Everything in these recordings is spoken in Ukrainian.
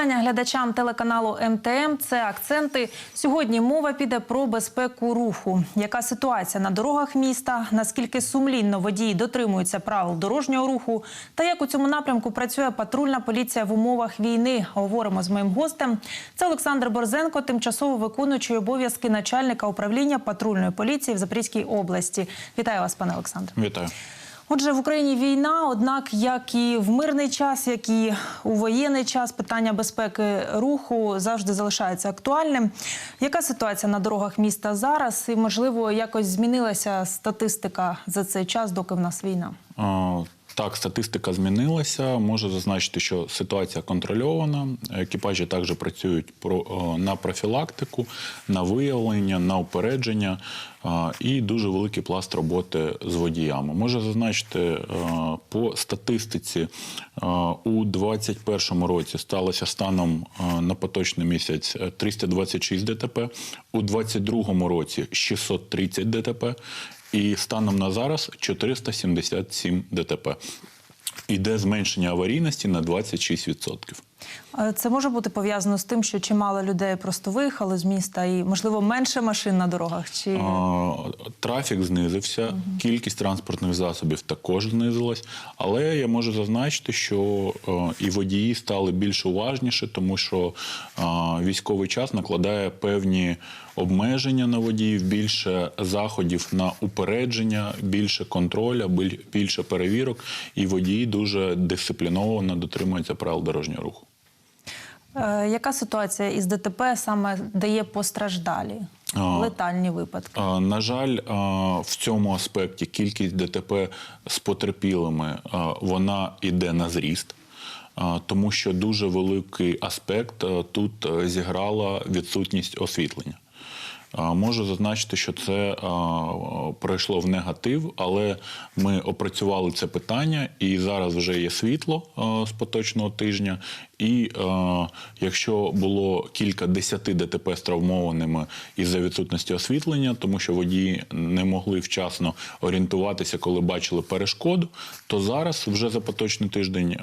Вітання глядачам телеканалу МТМ. Це акценти. Сьогодні мова піде про безпеку руху. Яка ситуація на дорогах міста? Наскільки сумлінно водії дотримуються правил дорожнього руху? Та як у цьому напрямку працює патрульна поліція в умовах війни? Говоримо з моїм гостем. Це Олександр Борзенко, тимчасово виконуючий обов'язки начальника управління патрульної поліції в Запорізькій області. Вітаю вас, пане Олександр. Вітаю. Отже, в Україні війна, однак, як і в мирний час, як і у воєнний час, питання безпеки руху завжди залишається актуальним. Яка ситуація на дорогах міста зараз? І можливо, якось змінилася статистика за цей час, доки в нас війна? Так, статистика змінилася. Можу зазначити, що ситуація контрольована. Екіпажі також працюють про на профілактику, на виявлення, на упередження і дуже великий пласт роботи з водіями. Можу зазначити е, по статистиці е, у 2021 році сталося станом е, на поточний місяць е, 326 ДТП, у 2022 році 630 ДТП. І станом на зараз 477 ДТП. Іде зменшення аварійності на 26%. Е, Це може бути пов'язано з тим, що чимало людей просто виїхали з міста, і можливо менше машин на дорогах. Чи А, Трафік знизився, кількість транспортних засобів також знизилась. Але я можу зазначити, що е, і водії стали більш уважніші, тому що е, військовий час накладає певні обмеження на водіїв, більше заходів на упередження, більше контроля, біль- більше перевірок, і водії дуже дисципліновано дотримуються правил дорожнього руху. Е, яка ситуація із ДТП саме дає постраждалі? Летальні випадки. На жаль, в цьому аспекті кількість ДТП з потерпілими вона йде на зріст. Тому що дуже великий аспект тут зіграла відсутність освітлення. Можу зазначити, що це пройшло в негатив, але ми опрацювали це питання, і зараз вже є світло з поточного тижня. І якщо було кілька десяти ДТП з травмованими із-за відсутності освітлення, тому що водії не могли вчасно орієнтуватися, коли бачили перешкоду, то зараз вже за поточний тиждень,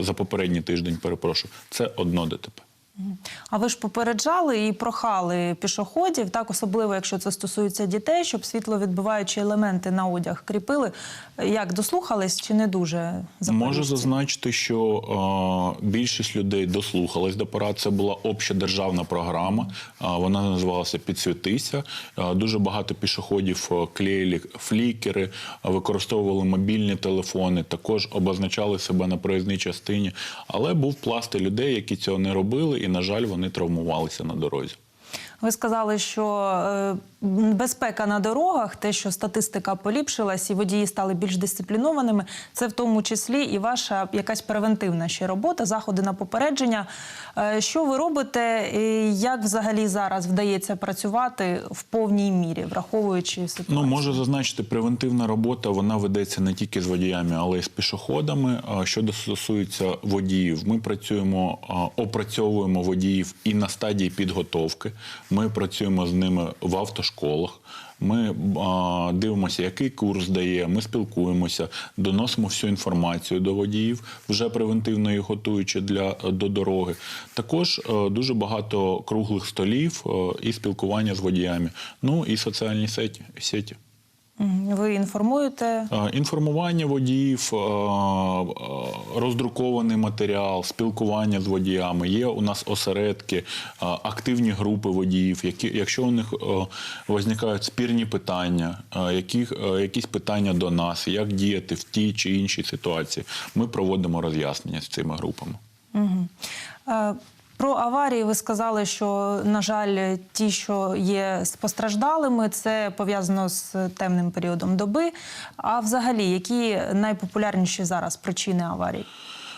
за попередній тиждень, перепрошую, це одно ДТП. А ви ж попереджали і прохали пішоходів, так особливо якщо це стосується дітей, щоб світловідбиваючі елементи на одяг кріпили. Як дослухались чи не дуже запоріжці? Можу зазначити, що е, більшість людей дослухались до порад. Це була общодержавна програма. Е, вона називалася Підсвітися. Е, дуже багато пішоходів клеїли флікери, використовували мобільні телефони, також обозначали себе на проїзній частині. Але був пласт людей, які цього не робили, і, на жаль, вони травмувалися на дорозі. Ви сказали, що е, безпека на дорогах, те, що статистика поліпшилась, і водії стали більш дисциплінованими, це в тому числі і ваша якась превентивна ще робота, заходи на попередження. Е, що ви робите? І як взагалі зараз вдається працювати в повній мірі, враховуючи ситуацію? Ну, можу зазначити, превентивна робота вона ведеться не тільки з водіями, але й з пішоходами. Що стосується водіїв, ми працюємо, опрацьовуємо водіїв і на стадії підготовки. Ми працюємо з ними в автошколах. Ми а, дивимося, який курс дає. Ми спілкуємося, доносимо всю інформацію до водіїв, вже превентивно їх готуючи для до дороги. Також а, дуже багато круглих столів а, і спілкування з водіями. Ну і соціальні сеті. сеті. Ви інформуєте Інформування водіїв, роздрукований матеріал, спілкування з водіями. Є у нас осередки, активні групи водіїв. Які, якщо у них виникають спірні питання, які, якісь питання до нас, як діяти в тій чи іншій ситуації, ми проводимо роз'яснення з цими групами. Мгм. Про аварії ви сказали, що на жаль, ті, що є з постраждалими, це пов'язано з темним періодом доби. А взагалі, які найпопулярніші зараз причини аварій?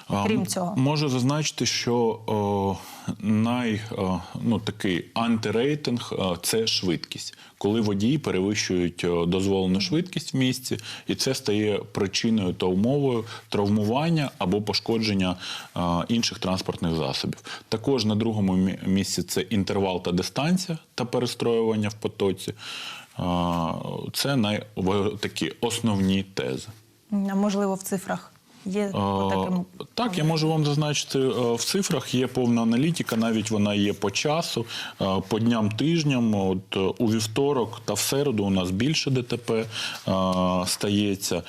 Крім цього, можу зазначити, що о, най о, ну, такий антирейтинг о, це швидкість, коли водії перевищують о, дозволену швидкість в місці, і це стає причиною та умовою травмування або пошкодження о, інших транспортних засобів. Також на другому місці це інтервал та дистанція та перестроювання в потоці. А, Це най... такі основні тези. Можливо в цифрах. Є по таким Так, я можу вам зазначити е, в цифрах. Є повна аналітика, навіть вона є по часу, е, по дням тижням. От е, у вівторок та в середу у нас більше ДТП стається.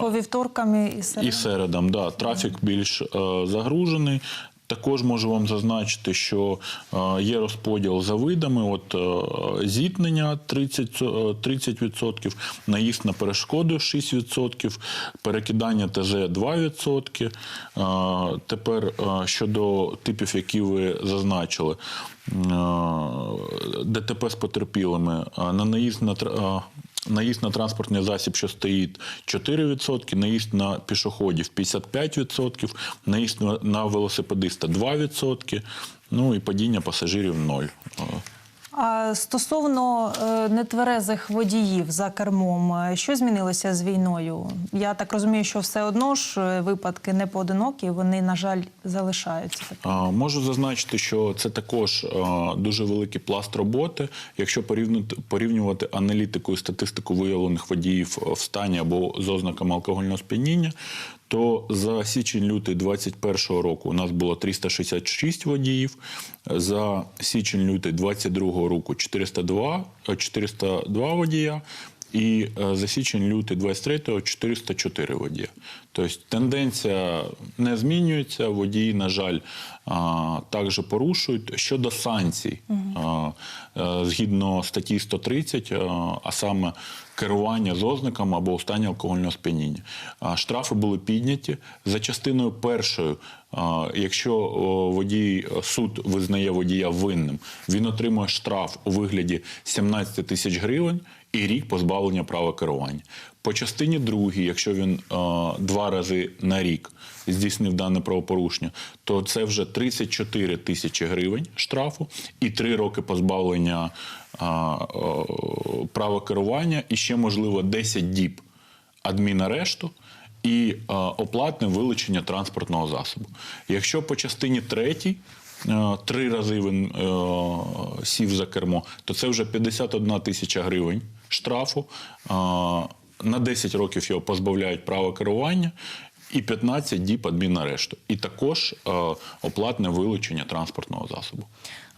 По вівторкам і середам. і середам, да, трафік більш загружений. Також можу вам зазначити, що е, є розподіл за видами. От е, зіткнення 30, е, 30%, наїзд на перешкоду 6%, перекидання ТЗ 2%. Е, тепер е, щодо типів, які ви зазначили, е, ДТП з потерпілими, е, на наїзд на е, Наїзд на транспортний засіб, що стоїть 4%, наїзд на пішоходів 55%, наїзд на- велосипедиста 2%, ну і падіння пасажирів 0. А стосовно е, нетверезих водіїв за кермом, е, що змінилося з війною? Я так розумію, що все одно ж е, випадки не поодинокі, вони, на жаль, залишаються. Можу зазначити, що це також дуже великий пласт роботи. Якщо порівнювати, порівнювати аналітику і статистику виявлених водіїв в стані або з ознаками алкогольного сп'яніння, то за січень-лютий 2021 року у нас було 366 водіїв, за січень-лютий 2022 року 402, е, 402 водія. І е, за січень-лютий 23-го 404 водія. Тобто тенденція не змінюється. Водії, на жаль, також порушують. Щодо санкцій, е, згідно статті 130, а, а саме керування з ознаками або у стані алкогольного сп'яніння. Штрафи були підняті за частиною першою. Якщо водій суд визнає водія винним, він отримує штраф у вигляді 17 тисяч гривень і рік позбавлення права керування. По частині другій, якщо він два рази на рік здійснив дане правопорушення, то це вже 34 тисячі гривень штрафу і три роки позбавлення права керування, і ще можливо 10 діб адмінарешту і е, оплатне вилучення транспортного засобу. Якщо по частині третій е, три рази він е, сів за кермо, то це вже 51 тисяча гривень штрафу. На 10 років його позбавляють права керування. І 15 діб адмінарешту. І також е, оплатне вилучення транспортного засобу.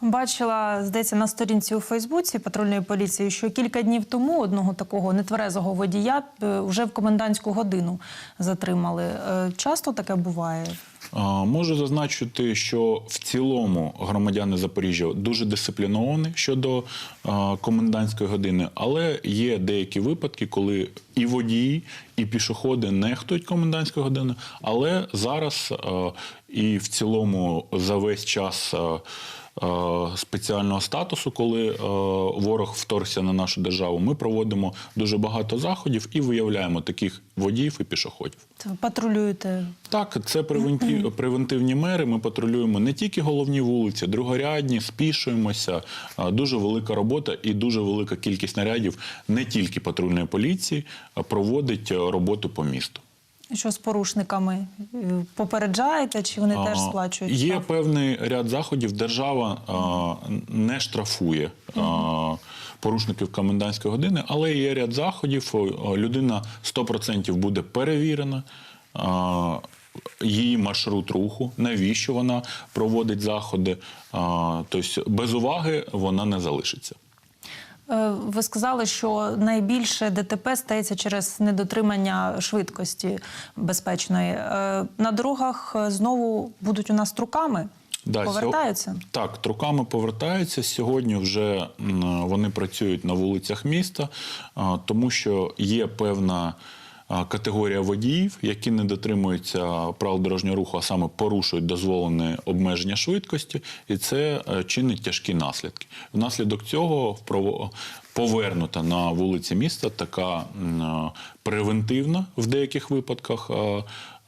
Бачила, здається, на сторінці у Фейсбуці патрульної поліції, що кілька днів тому одного такого нетверезого водія е, вже в комендантську годину затримали. Е, Часто таке буває? Можу зазначити, що в цілому громадяни Запоріжжя дуже дисципліновані щодо комендантської години, але є деякі випадки, коли і водії, і пішоходи нехтують комендантської години, Але зараз і в цілому за весь час. А, Спеціального статусу, коли ворог вторгся на нашу державу, ми проводимо дуже багато заходів і виявляємо таких водіїв і пішоходів. Це ви Патрулюєте Так, це превенті- превентивні мери. Ми патрулюємо не тільки головні вулиці, другорядні, спішуємося. Дуже велика робота і дуже велика кількість нарядів не тільки патрульної поліції проводить е, роботу по місту. Що з порушниками Е, попереджаєте, чи вони теж сплачують? Є штраф? певний ряд заходів. Держава а, не штрафує а, порушників комендантської години, але є ряд заходів. Людина 100% буде перевірена. а, Її маршрут руху, навіщо вона проводить заходи. А, Тобто без уваги вона не залишиться. Е, Ви сказали, що найбільше ДТП стається через недотримання швидкості безпечної. Е, На дорогах е, знову будуть у нас труками? Да, Повертаються? сьо- Так, труками повертаються. Сьогодні вже вони працюють на вулицях міста, тому що є певна категорія водіїв, які не дотримуються правил дорожнього руху, а саме порушують дозволене обмеження швидкості, і це е, чинить тяжкі наслідки. Внаслідок цього повернута на вулиці міста така превентивна в деяких випадках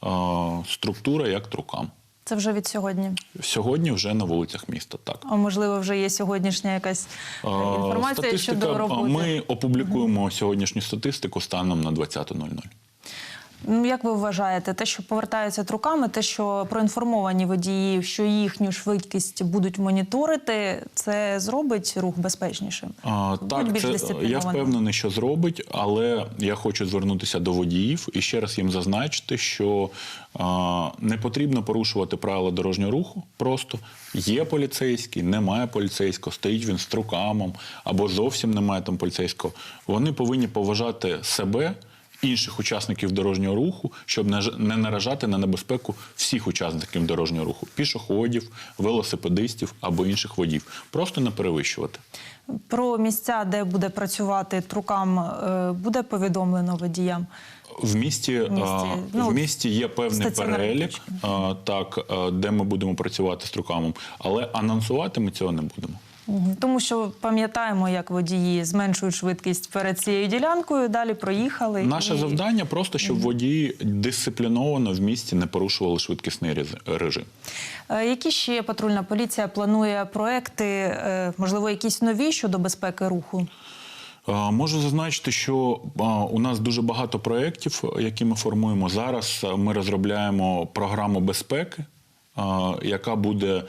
а, структура, як трукам. Це вже від сьогодні. Сьогодні вже на вулицях міста. Так А можливо, вже є сьогоднішня якась інформація Статистика, щодо роботи. Ми опублікуємо сьогоднішню статистику станом на 20.00. Ну, як ви вважаєте, те, що повертаються труками, те, що проінформовані водії, що їхню швидкість будуть моніторити, це зробить рух безпечнішим? А, так, більш це, я впевнений, що зробить, але я хочу звернутися до водіїв і ще раз їм зазначити, що а, не потрібно порушувати правила дорожнього руху. Просто є поліцейський, немає поліцейського, стоїть він з трукамом або зовсім немає там поліцейського. Вони повинні поважати себе. Інших учасників дорожнього руху, щоб не наражати на небезпеку всіх учасників дорожнього руху пішоходів, велосипедистів або інших водіїв. Просто не перевищувати. Про місця, де буде працювати трукам, е, буде повідомлено водіям. В місті, В місті, а, ну, в місті є певний перелік, а, так, а, де ми будемо працювати з трукамом, але анонсувати ми цього не будемо. Тому що пам'ятаємо, як водії зменшують швидкість перед цією ділянкою, далі проїхали. Наше і- завдання просто, щоб водії дисципліновано в місті не порушували швидкісний режим. Е, Які ще патрульна поліція планує проекти, е, можливо, якісь нові щодо безпеки руху? Е, Можу зазначити, що у нас дуже багато проєктів, які ми формуємо. Зараз ми розробляємо програму безпеки, яка буде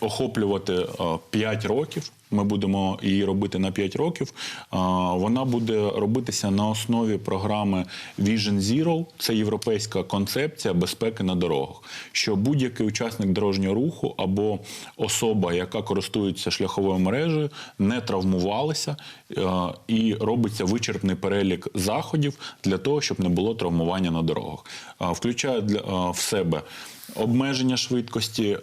охоплювати 5 років. Ми будемо її робити на 5 років. Е, Вона буде робитися на основі програми Vision Zero. Це європейська концепція безпеки на дорогах. Що будь-який учасник дорожнього руху або особа, яка користується шляховою мережею, не травмувалися е, і робиться вичерпний перелік заходів для того, щоб не було травмування на дорогах. Е, Включає в себе обмеження швидкості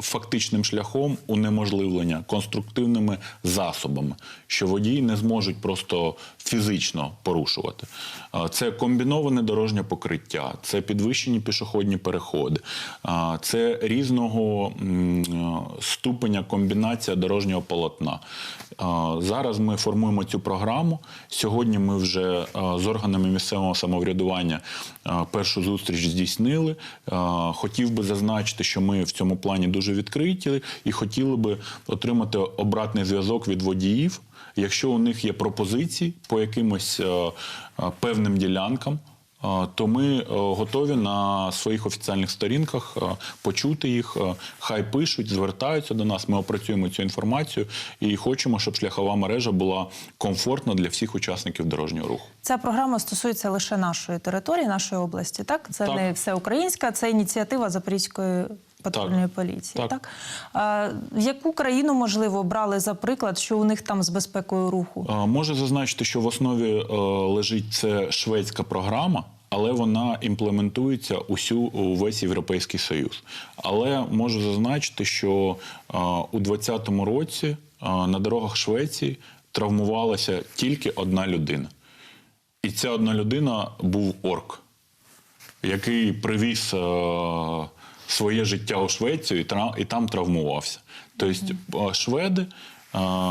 фактичним шляхом унеможливлення конструктивними засобами, що водії не зможуть просто фізично порушувати. Це комбіноване дорожнє покриття, це підвищені пішохідні переходи, це різного ступеня комбінація дорожнього полотна. Зараз ми формуємо цю програму. Сьогодні ми вже з органами місцевого самоврядування першу зустріч здійснили. Хотів би зазначити, що ми в цьому плані дуже відкриті і хотіли би отримати обратний зв'язок від водіїв. Якщо у них є пропозиції по якимось е, е, певним ділянкам, е, то ми готові на своїх офіціальних сторінках почути їх. Хай пишуть, звертаються до нас. Ми опрацюємо цю інформацію і хочемо, щоб шляхова мережа була комфортна для всіх учасників дорожнього руху. Ця програма стосується лише нашої території, нашої області. Так, це Так. не все українська, це ініціатива Запорізької патрульної поліції. Так, Так. А, яку країну можливо брали за приклад, що у них там з безпекою руху? Е, Можу зазначити, що в основі е, лежить це шведська програма. Але вона імплементується усю у весь європейський союз. Але можу зазначити, що е, у 2020 році е, на дорогах Швеції травмувалася тільки одна людина. І ця одна людина був орк, який привіз е, своє життя у Швецію і, там травмувався. Тобто, е, шведи, е,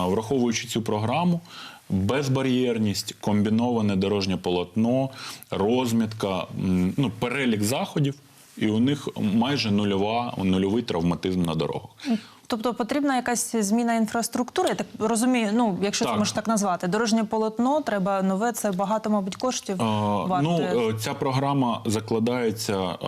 враховуючи цю програму, безбар'єрність, комбіноване дорожнє полотно, розмітка, ну, перелік заходів, і у них майже нульова, нульовий травматизм на дорогах. Тобто потрібна якась зміна інфраструктури. Я так розумію, ну якщо це Так. можна так назвати. Дорожнє полотно треба нове. Це багато, мабуть, коштів. Вартує. Ну, е, ця програма закладається е,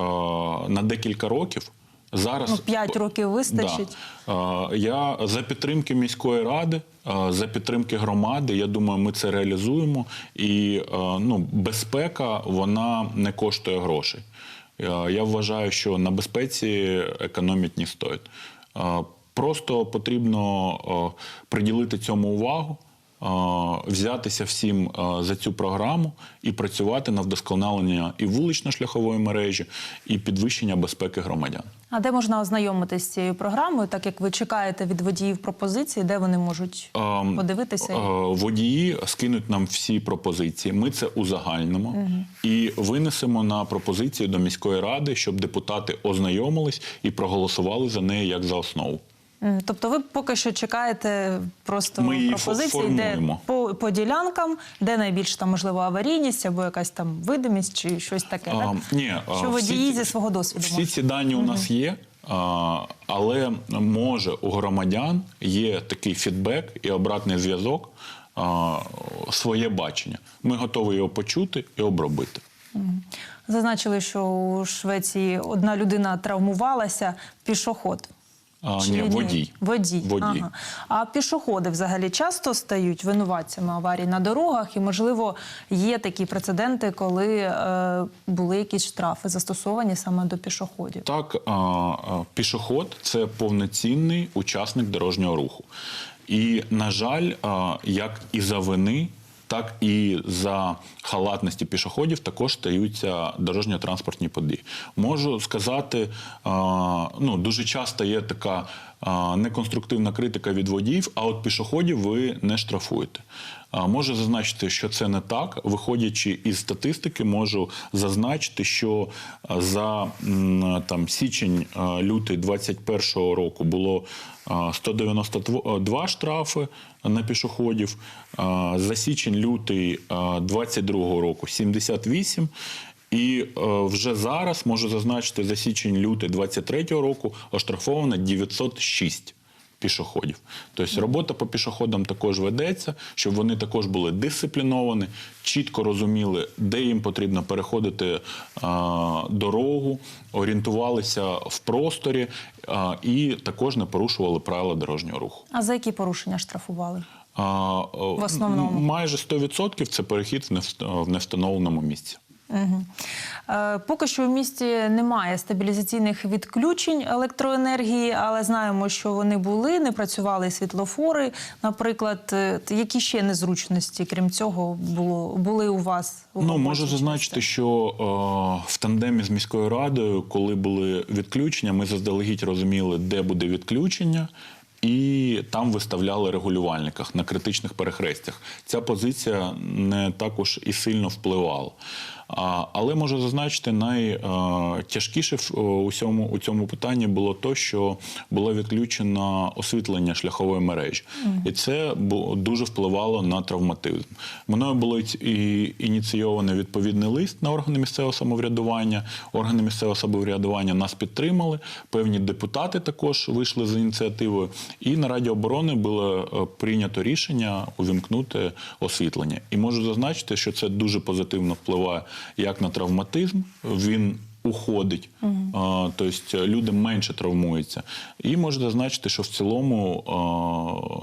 на декілька років. Зараз Ну, п'ять років вистачить. Да. Е, Я за підтримки міської ради, за підтримки громади, я думаю, ми це реалізуємо. І ну, безпека вона не коштує грошей. Я вважаю, що на безпеці економить не стоїть. Просто потрібно е, приділити цьому увагу. е, Взятися всім е, за цю програму і працювати на вдосконалення і вулично-шляхової мережі, і підвищення безпеки громадян. А де можна ознайомитися з цією програмою, так як ви чекаєте від водіїв пропозиції, де вони можуть Ем, подивитися? е, Водії скинуть нам всі пропозиції. Ми це узагальнимо і винесемо на пропозиції до міської ради, щоб депутати ознайомились і проголосували за неї як за основу. М, Тобто ви поки що чекаєте просто Ми пропозиції, де по, по ділянкам, де найбільш там можливо аварійність або якась там видимість чи щось таке. А, так? ні, що водії зі свого досвіду Всі можуть. ці дані у нас є, але може у громадян є такий фідбек і обратний зв'язок, своє бачення. Ми готові його почути і обробити. Зазначили, що у Швеції одна людина травмувалася, пішоход. А, Чи ні, водій. Водій. Водій. Ага. А пішоходи взагалі часто стають винуватцями аварій на дорогах, і, можливо, є такі прецеденти, коли е, були якісь штрафи застосовані саме до пішоходів. Так, а, пішоход це повноцінний учасник дорожнього руху. І, на жаль, а, як і за вини, так і за халатності пішоходів також стаються дорожньо-транспортні події. Можу сказати, ну дуже часто є така неконструктивна критика від водіїв, а от пішоходів ви не штрафуєте. Можу зазначити, що це не так. Виходячи із статистики, можу зазначити, що за там січень лютий 2021 року було а, 192 штрафи на пішоходів. За січень лютий 2022 року 78. І е, вже зараз можу зазначити за січень лютий 23 року оштрафовано 906 пішоходів. Тобто робота по пішоходам також ведеться, щоб вони також були дисципліновані, чітко розуміли, де їм потрібно переходити е, дорогу, орієнтувалися в просторі е, і також не порушували правила дорожнього руху. А за які порушення штрафували? А, в основному? майже 100% це перехід в невстановленому місці. Угу. Е, поки що в місті немає стабілізаційних відключень електроенергії, але знаємо, що вони були, не працювали світлофори. Наприклад, Е, які ще незручності, крім цього, було були у вас? У Ну можу зазначити, що е, в тандемі з міською радою, коли були відключення, ми заздалегідь розуміли, де буде відключення. І там виставляли регулювальниках на критичних перехрестях. Ця позиція не також і сильно впливала. Але можу зазначити, найтяжкіше в е, у цьому, у цьому питанні було то, що було відключено освітлення шляхової мережі, і це дуже впливало на травматизм. Мною було і ініційований відповідний лист на органи місцевого самоврядування. Органи місцевого самоврядування нас підтримали. Певні депутати також вийшли з ініціативою. І на Раді оборони було е, прийнято рішення увімкнути освітлення. І можу зазначити, що це дуже позитивно впливає як на травматизм. Він уходить, А, тобто люди менше травмуються. І можна зазначити, що в цілому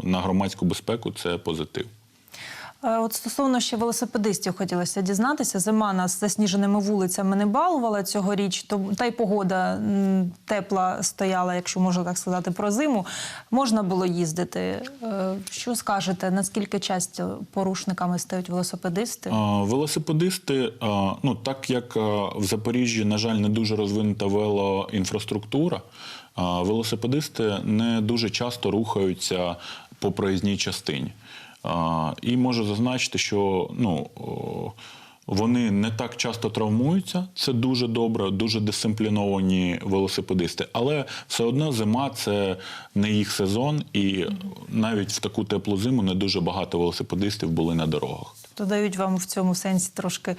на громадську безпеку це позитив. Е, От стосовно ще велосипедистів хотілося дізнатися. Зима нас засніженими вулицями не балувала цьогоріч, то та й погода тепла стояла, якщо можна так сказати, про зиму. Можна було їздити. Е, Що скажете? Наскільки часто порушниками стають велосипедисти? Велосипедисти, ну так як в Запоріжжі, на жаль, не дуже розвинута велоінфраструктура, велосипедисти не дуже часто рухаються по проїзній частині. І можу зазначити, що ну. Вони не так часто травмуються, це дуже добре, дуже дисципліновані велосипедисти. Але все одно зима це не їх сезон, і навіть в таку теплу зиму не дуже багато велосипедистів були на дорогах. То дають вам в цьому сенсі трошки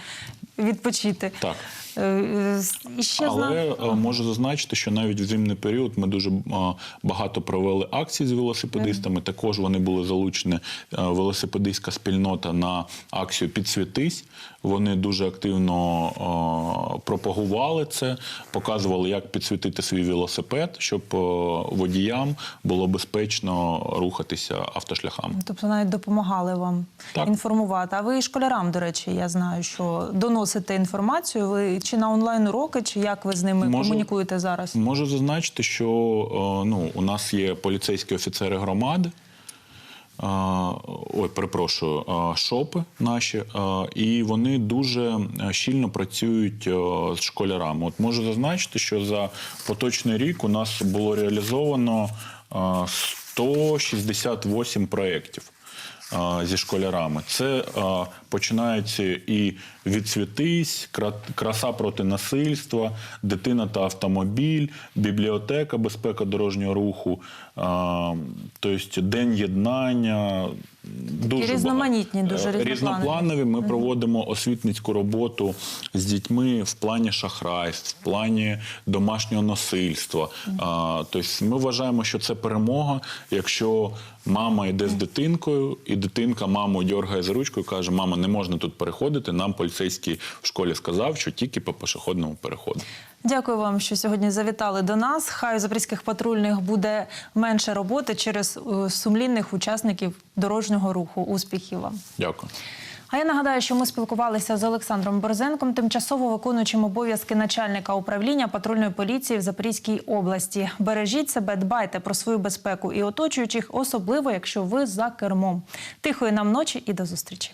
відпочити. Так. Е, е, І ще Але знаю. е, можу зазначити, що навіть в зимний період ми дуже е, багато провели акцій з велосипедистами. Також вони були залучені е, велосипедистська спільнота на акцію Підсвітись. Вони дуже активно е, пропагували це, показували, як підсвітити свій велосипед, щоб е, водіям було безпечно рухатися автошляхами. Тобто навіть допомагали вам Так. інформувати. А ви і школярам, до речі, я знаю, що доносите інформацію. Ви чи на онлайн уроки, чи як ви з ними Можу- комунікуєте зараз? Можу зазначити, що е, ну, у нас є поліцейські офіцери громади. е, Ой, перепрошую, е, шопи наші, і вони дуже щільно працюють з школярами. От можу зазначити, що за поточний рік у нас було реалізовано е, 168 проєктів зі школярами. Це починається і відсвітись, кра- краса проти насильства, дитина та автомобіль, бібліотека, безпека дорожнього руху, тобто день єднання. Дуже різноманітні, дуже Е, різнопланові. Ми проводимо освітницьку роботу з дітьми в плані шахрайств, в плані домашнього насильства. Тобто ми вважаємо, що це перемога, якщо мама йде з дитинкою, і дитинка маму дергає за ручку і каже: Мама, не можна тут переходити. Нам поліцейський в школі сказав, що тільки по пішохідному переходу. Дякую вам, що сьогодні завітали до нас. Хай у запорізьких патрульних буде менше роботи через е, сумлінних учасників дорожнього руху. Успіхів вам. Дякую. А я нагадаю, що ми спілкувалися з Олександром Борзенком, тимчасово виконуючим обов'язки начальника управління патрульної поліції в Запорізькій області. Бережіть себе, дбайте про свою безпеку і оточуючих, особливо якщо ви за кермом. Тихої нам ночі і до зустрічі.